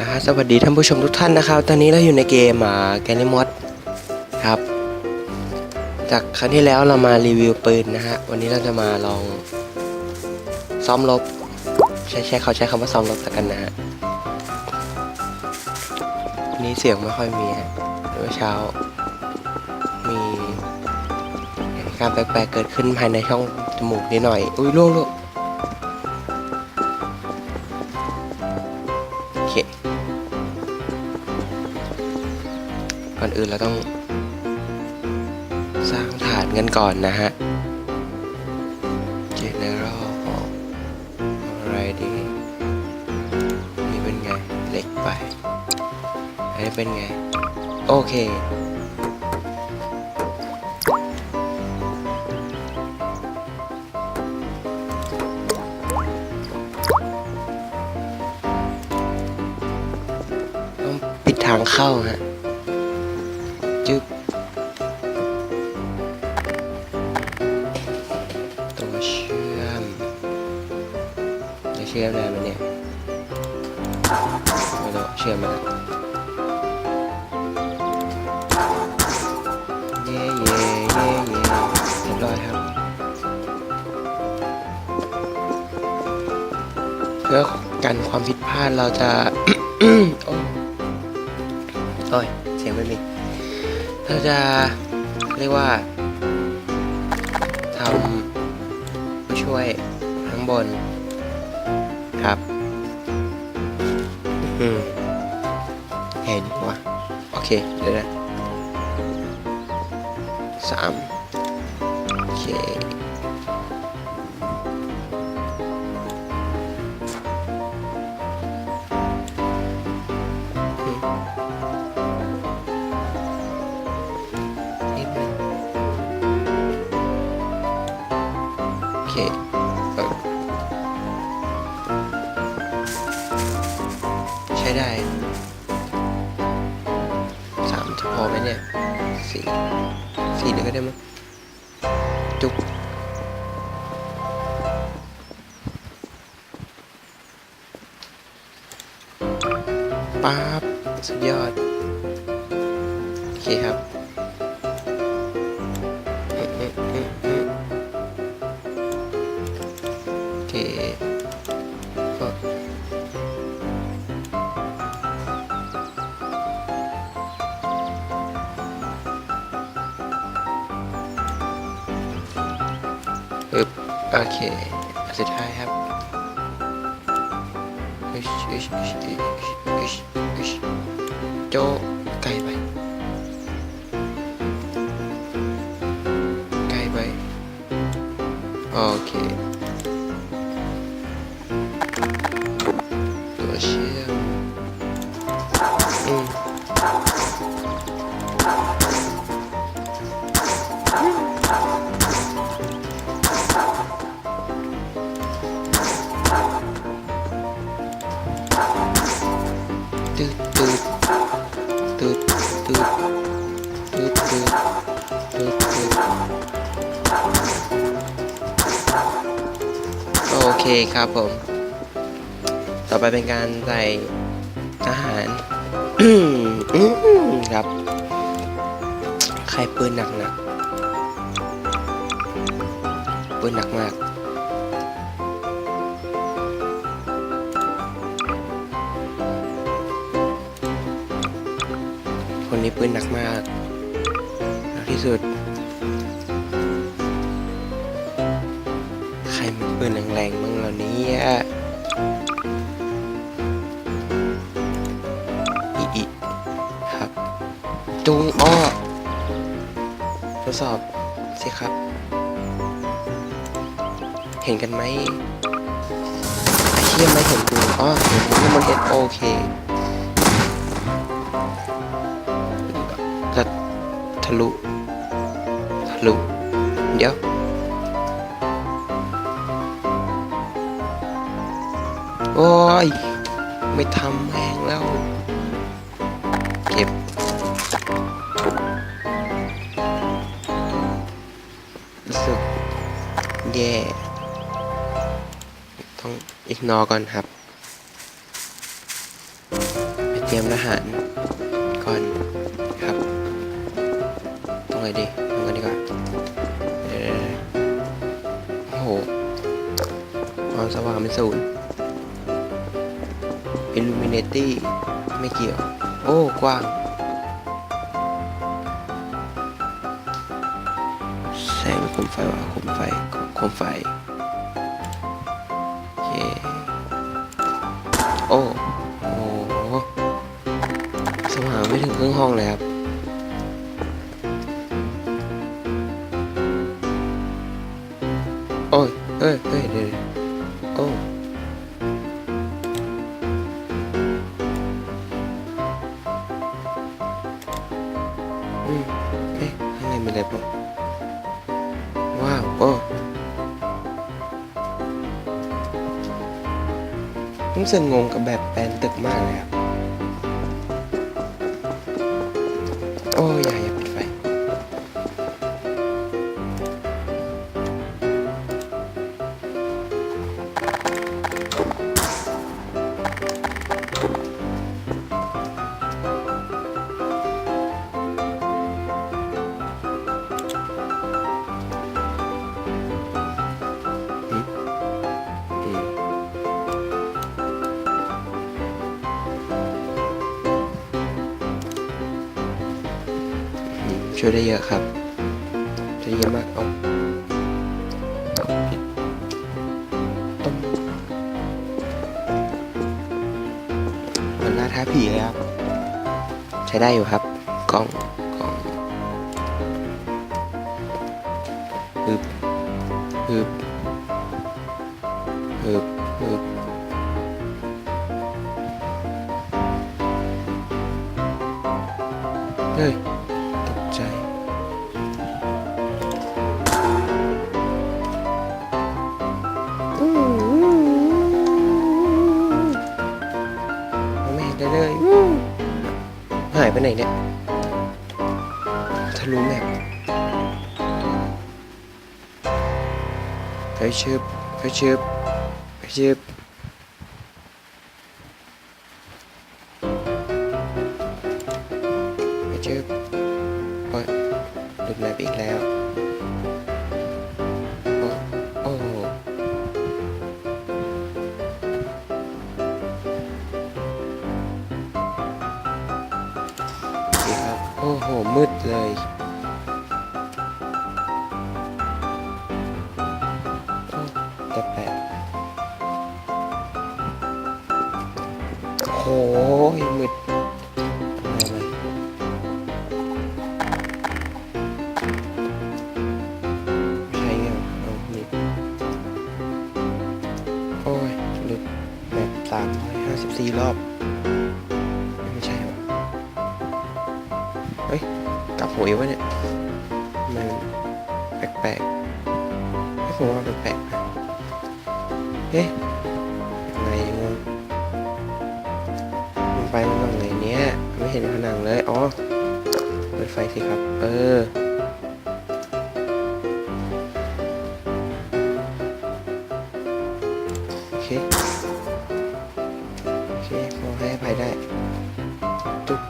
นะฮะสวัสดีท่านผู้ชมทุกท่านนะครับ ตอนนี้เราอยู่ในเกมอ่าแกนิมอดครับ จากครั้งที่แล้วเรามารีวิวปืนนะฮะ วันนี้เราจะมาลองซ้อมรบใช้ใช้เขาใช้คำว่าซ้อมรบแล้วกันนะฮะวันนี้เสียงไม่ค่อยมีฮะเมื่อเช้า มีการแปลกๆเกิดขึ้นภายในช่องจมูกนิดหน่อย อุ้ยล่วงลู อนอื่นเราต้อง สร้างฐานกันก่อนนะฮะ General ของอะไรดีนี่เป็นไง เล็กไป อันนี้เป็นไง โอเคต้องปิดทางเข้าฮะ เชื่อมมาแล้วเย่เย่เย่เย่เรียบร้อยครับ เพื่อกันความผิดพลาดเราจะโอ้ยเสียงไม่มีเราจะเรียกว่าทำผู้ช่วยข้างบนครับ อืมแค่นี้วะโอ เคเดี๋ยวนะสามโอเคคใช้ได้ สี่สี่เดี๋ยวก็ได้มั้งจุกป๊าบสุดยอด โอเคครับ โอเคอันสุดท้ายครับอิชอิชอิชอิชอิชอิชโจ เคครับผม ต่อไปเป็นการใส่อาหารครับ ใครปืนหนักหนักปืนหนักมากคนนี้ปืนหนักมากหนักที่สุด จุงอ้อทดสอบสิครับ เห็นกันไหมไอ้เชี่ยไม่เห็นกูอ้อเห็นกูนี่มันเห็นโอเคจะทะลุ ทะลุ เดี๋ยวโอ้ย ไม่ทำแม่งแล้ว นอก่อนครับ ไปเตรียมอาหารก่อนครับ ตรงไหนดีตรงกันดีกว่าโอ้โหความสว่างเป็นศูนย์ Illuminati ไม่เกี่ยว โอ้ กว้าง แสงคมไฟว่ะคมไฟคมไฟ โอ้โอ้สว่างไม่ถึงครึ่งห้องเลยครับ สึกงงกับแบบแปลนตึกมากเลยครับ โอ้ยอย่า ช่วยได้เยอะครับช่วยเยอะมากเอาต้มเหมันล่าท้าผีเลยครับ ใช้ได้อยู่ครับกล้องกล้องฮึบฮึบฮึบฮึบเฮ้ย เนี่ยทะลุแมปไปชืบไปชืบไปชืบ โอ้โหมืดเลย เคโอเคขอให้อภัยได้จุ๊บ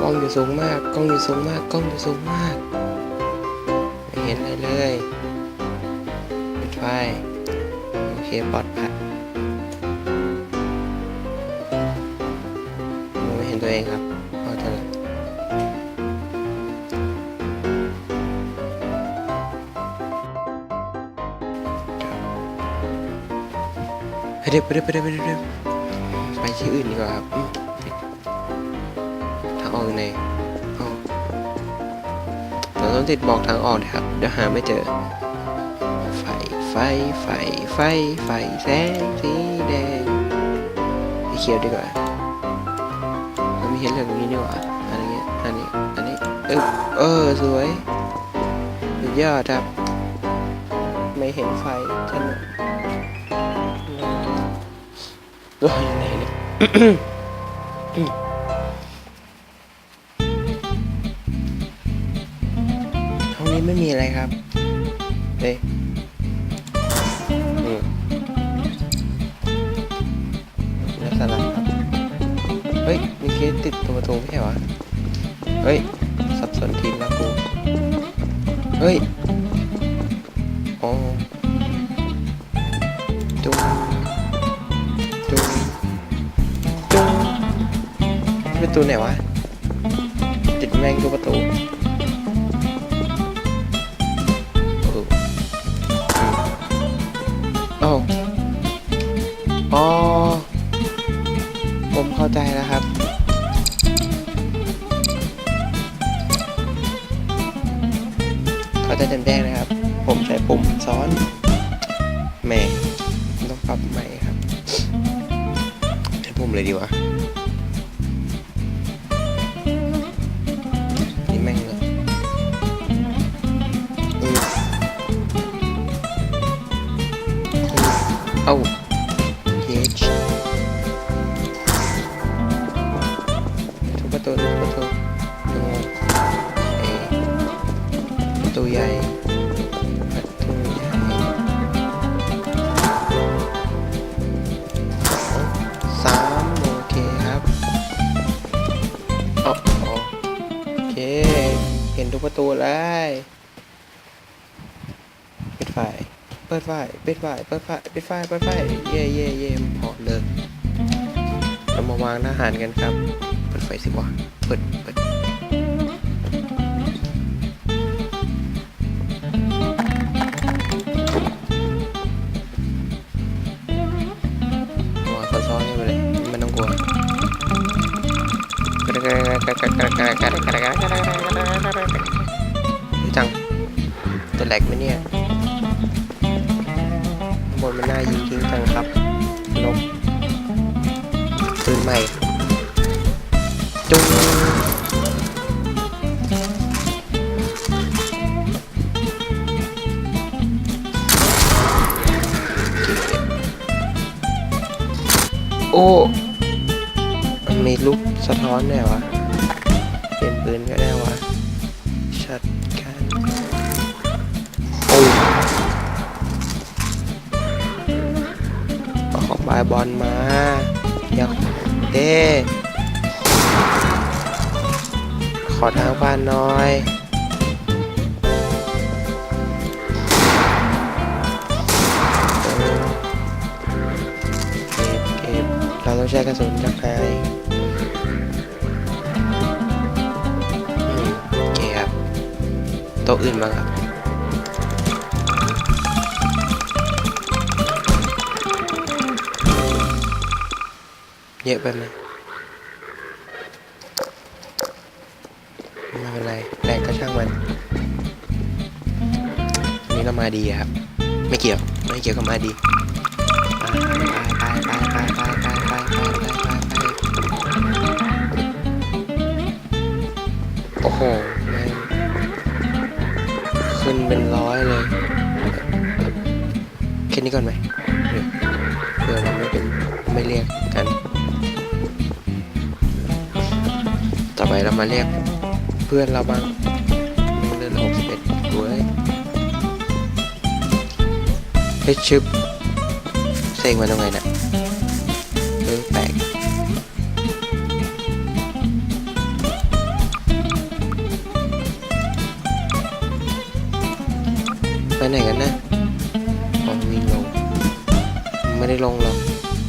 กล้องอยู่สูงมากกล้องอยู่สูงมากกล้องอยู่สูงมากไม่เห็นอะไรเลยปิดไฟโอเคปลอดภัย ครับพอเถอะไปเดี๋ยวไปเดี๋ยวไปเดี๋ยวไปเดี๋ยวไปที่อื่นดีกว่าครับทางออกอยู่ไหนอ๋อเราต้องติดบอกทางออกนะครับ เดี๋ยวหาไม่เจอ ไฟ ไฟ ไฟ ไฟ ไฟ แสงสีแดงสีเขียวดีกว่า เห็นเหลืองตรงนี้ดีกว่าอันนี้อันนี้อันนี้เออเออสวยสุดยอดครับ ไม่เห็นไฟถนนตัวอยู่ไหนเนี่ยไม่มีอะไรครับ ประตูไหนวะ ติดแม่งทุกประตูเอออืมเอ้าอ๋อผมเข้าใจแล้วครับ เขาจะแดงๆนะครับ ผมใช้ปุ่มซ้อนแม่ต้องปรับใหม่ครับ ใช้ปุ่มเลยดีวะ ตูใหญ่ประตูใหญ่สามโอเคครับอ๋ออ๋อโอเค เห็นทุกประตูเลยปิดไฟ เปิดไฟ ปิดไฟ เปิดไฟ ปิดไฟ เปิดไฟ เย่เย่เย่พอเลิกเรามาวางอาหารกันครับ เปิดไฟสิวะ เปิด ม่จุงโอ้มันมีลูกสะท้อนด้วยวะเปลี่ยนปืนก็ได้วะชัดกันโอ้ของบายบอลมา เด้ขอทางบ้านน่อยเก็บเก็บ เราต้องใช้กระสุนจากไหนอืมโอเคครับโต๊ะอื่นบ้าครับ เยอะไปไหมไม่เป็นไรแรงก็ช่างมันวันนี้เรามาดีครับ ไม่เกี่ยว ไม่เกี่ยวกับมาดีไปไปไปไปไปไปไปไปไปโอ้โหม่งขึ้นเป็นร้อยเลยแค่นี้ก่อนไหมเดี๋ยวเผื่อมันไม่เป็นไม่เรียกกัน ต่อไปเรามาเรียกเพื่อนเราบ้างเลื่อนหกสิบเอ็ดด้วยเฮ้ยชึบเซ็งมาตรงไหนน่ะเออแปลกไปไหนกันนะอ๋อวิ่งลง ไม่ได้ลงหรอก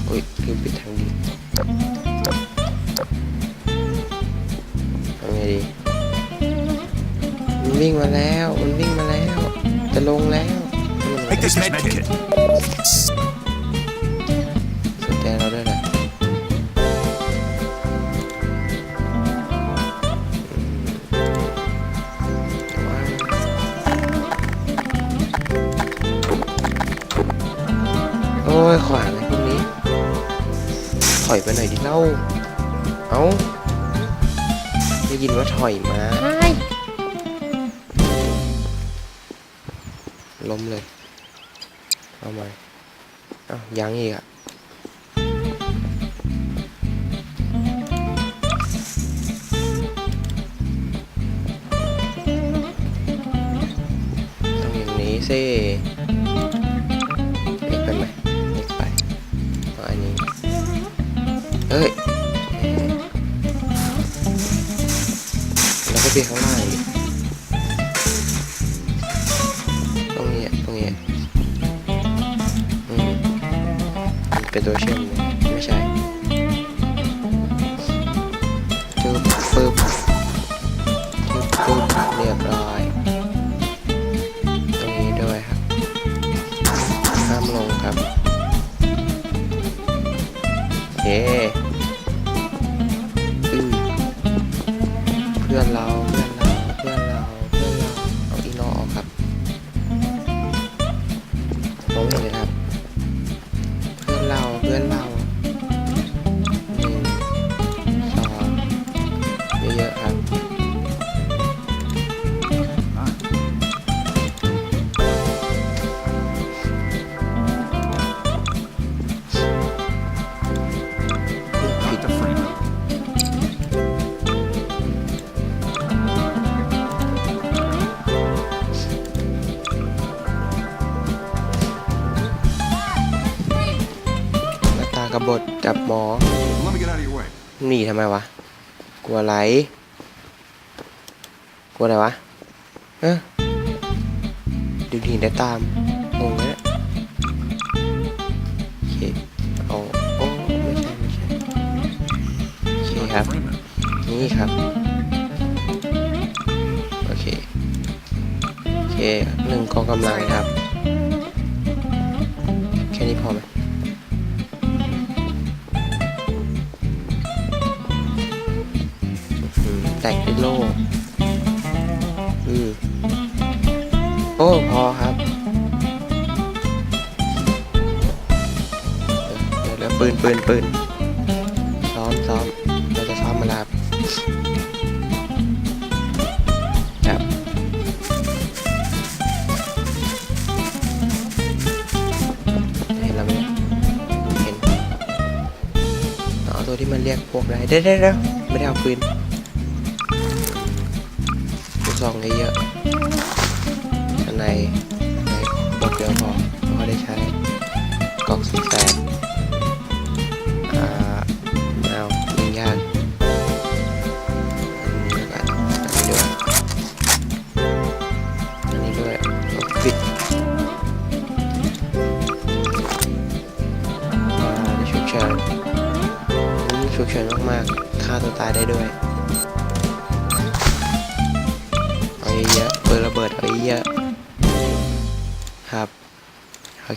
โอ้ยลืมปิดทาง วิ่งมาแล้ว มันวิ่งมาแล้ว จะลงแล้ว Take this med kit. สนใจเราด้วยนะโอ้ยขวางไอ้พวกนี้ ถอยไปหน่อยดิเล่า เอาได้ยินว่าถอยมา ล้มเลย เอาใหม่อ้าวยังอีกอะซิเล็กไปไหมเล็กไปเอาอันนี้เฮ้ย แล้วก็ไปข้างล่าง ตัวเชื่อมไม่ใช่จึ๊บปึ๊บจึ๊บปึ๊บเรียบร้อยตรงนี้ด้วยครับห้ามลงครับเคอือเพื่อนเราเพื่อนเรา อะไรกลัวอะไรวะเออดึงหินได้ตามงงเลยเนี่ยโอเคเอาโอ้ไม่ใช่ไม่ใช่โอเคครับ นี่ครับ โอเค โอเคหนึ่งกองกำลังครับ แค่นี้พอไหม แตกเป็นโล่อืมโอ้พอครับ เดี๋ยวเดี๋ยวปืนปืนปืนซ้อมซ้อมเราจะซ้อมมาแล้วครับครับเห็นแล้วไหมเห็นเอาตัวที่มันเรียกพวกได้เด้เด้เด้ไม่ได้เอาปืน ซองเยอะๆข้างใน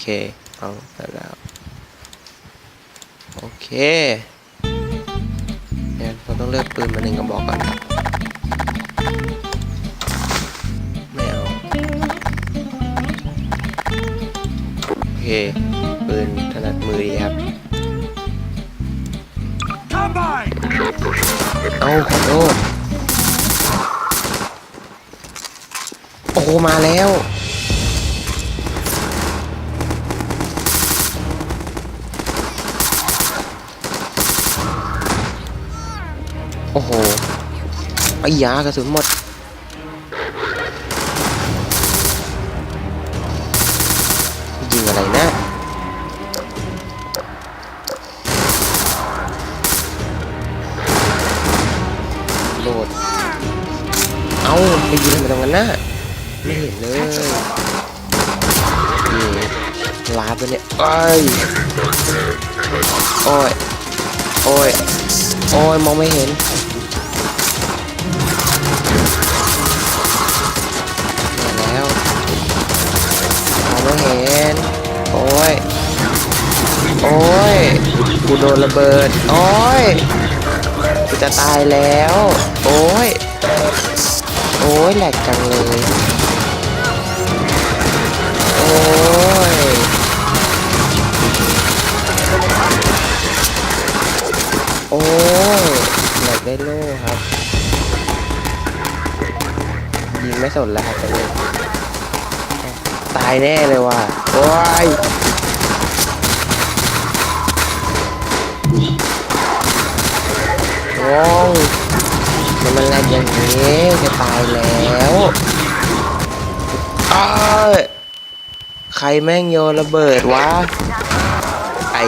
เคเอาแล้ว โอเคเดี๋ยเราต้องเลือกปืนมาหนึ่งกระบอกก่อนครับไม่เอาโอเคปืนถนัดมือดีครับเอาขอโทษโอ้มาแล้ว อ้ยากระสุนหมด ยิงอะไรนะ โหลด เอาไปยิงทำไมตรงนั้นนะไม่เห็นเลยลาไปเนี่ยโอ้ย โอ้ย โอ้ย โอ้ย มองไม่เห็น แล้วมองไม่เห็น โอ้ย โอ้ย กูโดนระเบิด โอ้ย กูจะตายแล้ว โอ้ย โอ้ยแหลกจังเลย โอ้ย โอ้ยแหลกได้โล่ครับ ไม่สนแล้วครับตอนนี้ตายแน่เลยว่ะโอ้ยงงมันมันแรงอย่างนี้จะตายแล้วอ้ายใครแม่งโยนระเบิดวะ ไอ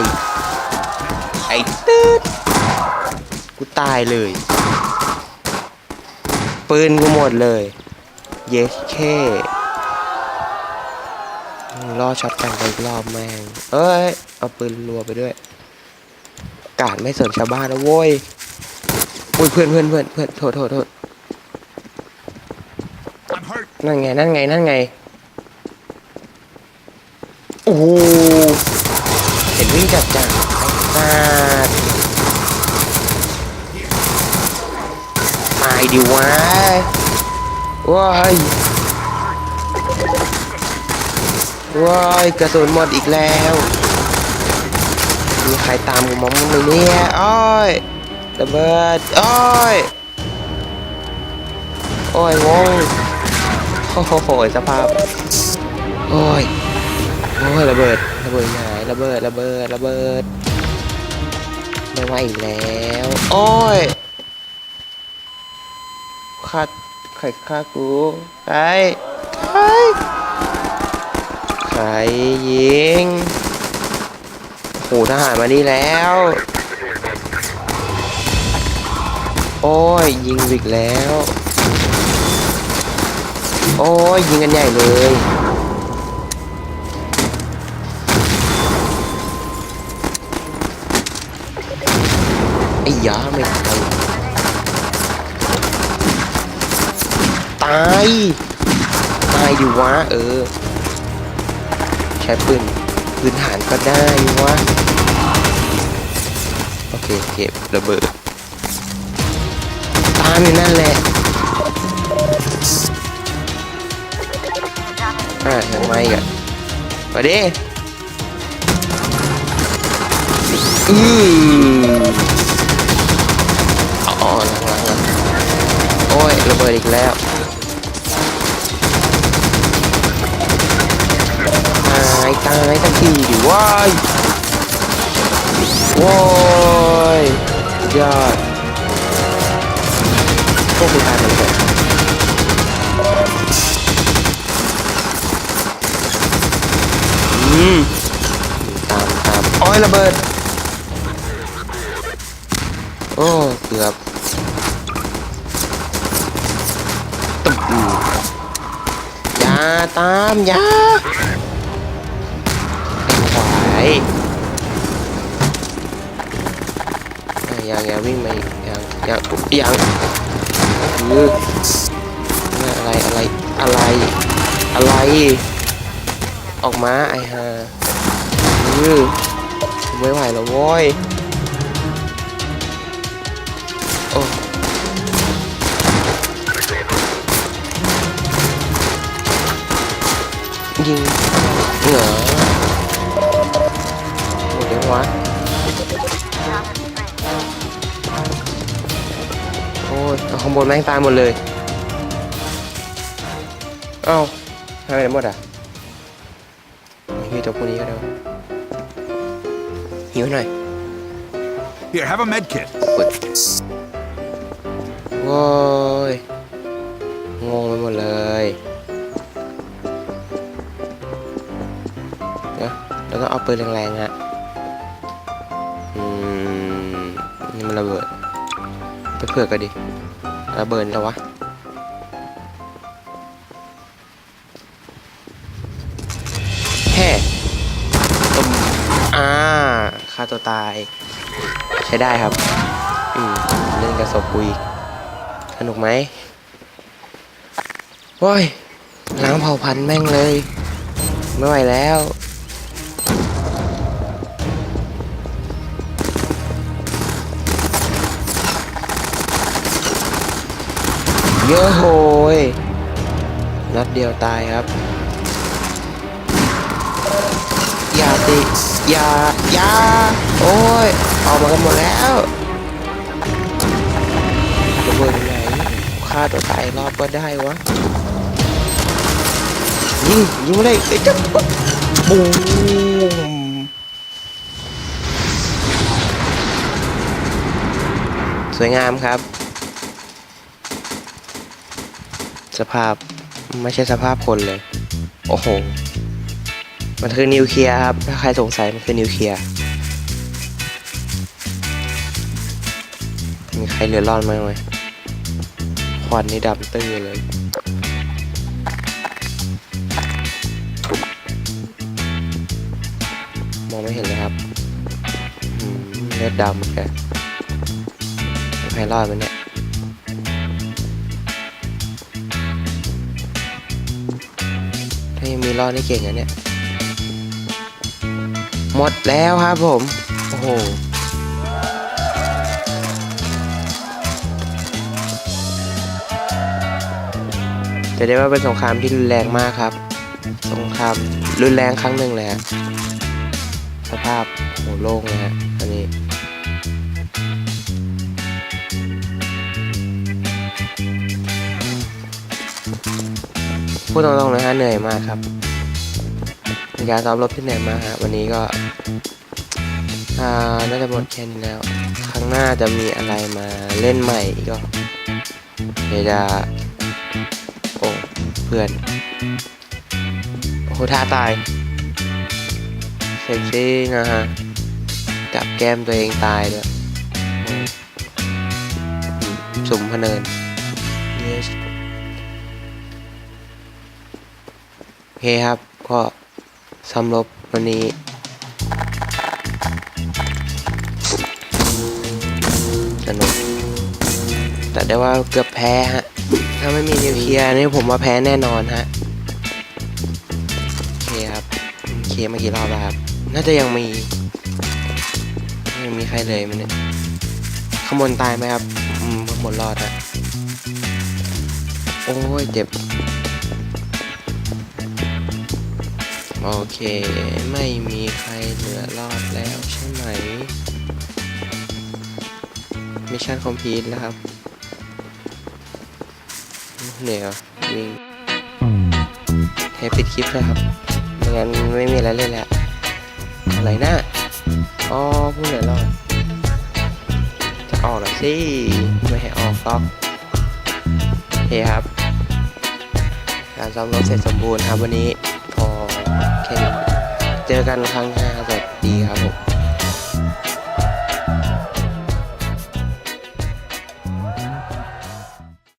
ไอตืดกูตายเลย ปืนกูหมดเลย เยสเครอช็อตกันไปรอบแม่ง เอ้ย เอาปืนรัวไปด้วย กาดไม่สนชาวบ้านนะโว้ยอุ้ยเพื่อนเพื่อนเพื่อนเพื่อนโทษโทษโทษนั่นไง นั่นไง นั่นไง โอ้โหเห็นวิ่งจัดจัดไอ้ตว์ตายดิวะ ว้ายว้ายกระสุนหมดอีกแล้วมีใครตามกูมองมั้งไหมเนี่ยอ้อยระเบิดอ้อยโอ้ยงงโอ้โหสภาพโอ้ยโอ้ยระเบิดระเบิดหายระเบิดระเบิดระเบิดไม่ไหวอีกแล้ว โอ้ยฆ่า ใครฆ่ากูใครใครใครยิงโหทหารมานี่แล้ว โอ้ยยิงอีกแล้ว โอ้ยยิงกันใหญ่เลยไอ้ยาไม่ตายตายตายดิวะเออ ใช้ปืนพื้นฐานก็ได้วะ โอเคเก็บระเบิด ตามอยู่นั่นแหละอ่ายังไงกันมาดิอืมอ๋อหลังหลังหลังโอ้ยระเบิดอีกแล้ว ตายตายตั้งทีดิว้ายว้ยสุดยอดพวกคุณตายมันเลยอืมตามตามโอ้ยระเบิด โอ้ เกือบตุ๊บอืมอย่าตาม อย่า ยอะยังยังวิ่งมาอีกยังยังยังคืออะไรอะไรอะไรอะไร ออกมาไอ้ห่าอือไม่ไหวแล้วโว้ยโอ้ยิงเหรอหมดยังวะ ข้างบนแม่งตายหมดเลยเอ้าหายไปไหนหมดอะหิวตัวพวกนี้ก็ได้วะหิวหน่อย Here, have a med kit. กดโว้ยงงไปหมดเลยเดี๋ยวเราต้องเอาปืนแรงๆฮะอืมนี่มันระเบิด ไปเผื่อกันดิ ระเบิดแล้ววะแฮ่ตุ่มอ่าฆ่าตัวตาย ใช้ได้ครับ อืมเล่นกับศพกูอีกสนุกไหมโว้ยล้างเผ่าพันธุ์แม่งเลย ไม่ไหวแล้ว เยอะโหยนัดเดียวตายครับอย่าติอย่าอย่าโอ้ยออกมากันหมดแล้วระเบิดไหนฆ่าตัวตายรอบก็ได้วะยิงยิงเลยเอ้ยจับปุ๊บบูมสวยงามครับ สภาพไม่ใช่สภาพคนเลย โอ้โห มันคือนิวเคลียร์ครับ ถ้าใครสงสัยมันคือนิวเคลียร์มีใครเหลือรอดไหมไหมควันนี่ดำตื้อเลยมองไม่เห็นเลยครับเลือดดำแกมีใครรอดไหมเนี่ย รอดนี่เก่งนะเนี่ย หมดแล้วครับผม โอ้โห จะได้ว่าเป็นสงครามที่รุนแรงมากครับ สงครามรุนแรงครั้งหนึ่งเลยฮะ สภาพโหโล่งเลยฮะอันนี้พูดตรงๆนะฮะเหนื่อยมากครับ เป็นการซ้อมรบที่เหนื่อยมากฮะวันนี้ก็น่าจะหมดแค่นี้แล้ว ครั้งหน้าจะมีอะไรมาเล่นใหม่อีกก็เดี๋ยวจะโอ้เพื่อนโอ้ท่าตายเซ็กซี่นะฮะจับแก้มตัวเองตายด้วยสุมพเนินโอเคครับก็ ซ้อมรบวันนี้ สนุก แต่ได้ว่าเกือบแพ้ฮะ ถ้าไม่มีนิวเคลียร์นี่ผมว่าแพ้แน่นอนฮะ โอเคครับ เคลียร์มากี่รอบแล้วครับ น่าจะยังมี ยังมีใครเลยมันเนี่ยขางบวนตายไหมครับ อืมข้างบนรอดฮะ โอ้ยเจ็บ โอเค ไม่มีใครเหลือรอดแล้วใช่ไหม มิชชั่นคอมพลีทแล้วครับเหนื่อยอะวิ่งให้ปิดคลิปเลยครับไม่งั้นไม่มีอะไรเล่นแล้วอะไรนะอ๋อผู้เหนื่อรอด จะออกหน่อสิ ไม่ให้ออกหรอกโอเคครับ การซ้อมรถเสร็จสมบูรณ์ครับวันนี้ แค่นี้เจอกันครั้งหน้าสวัสดีครับผม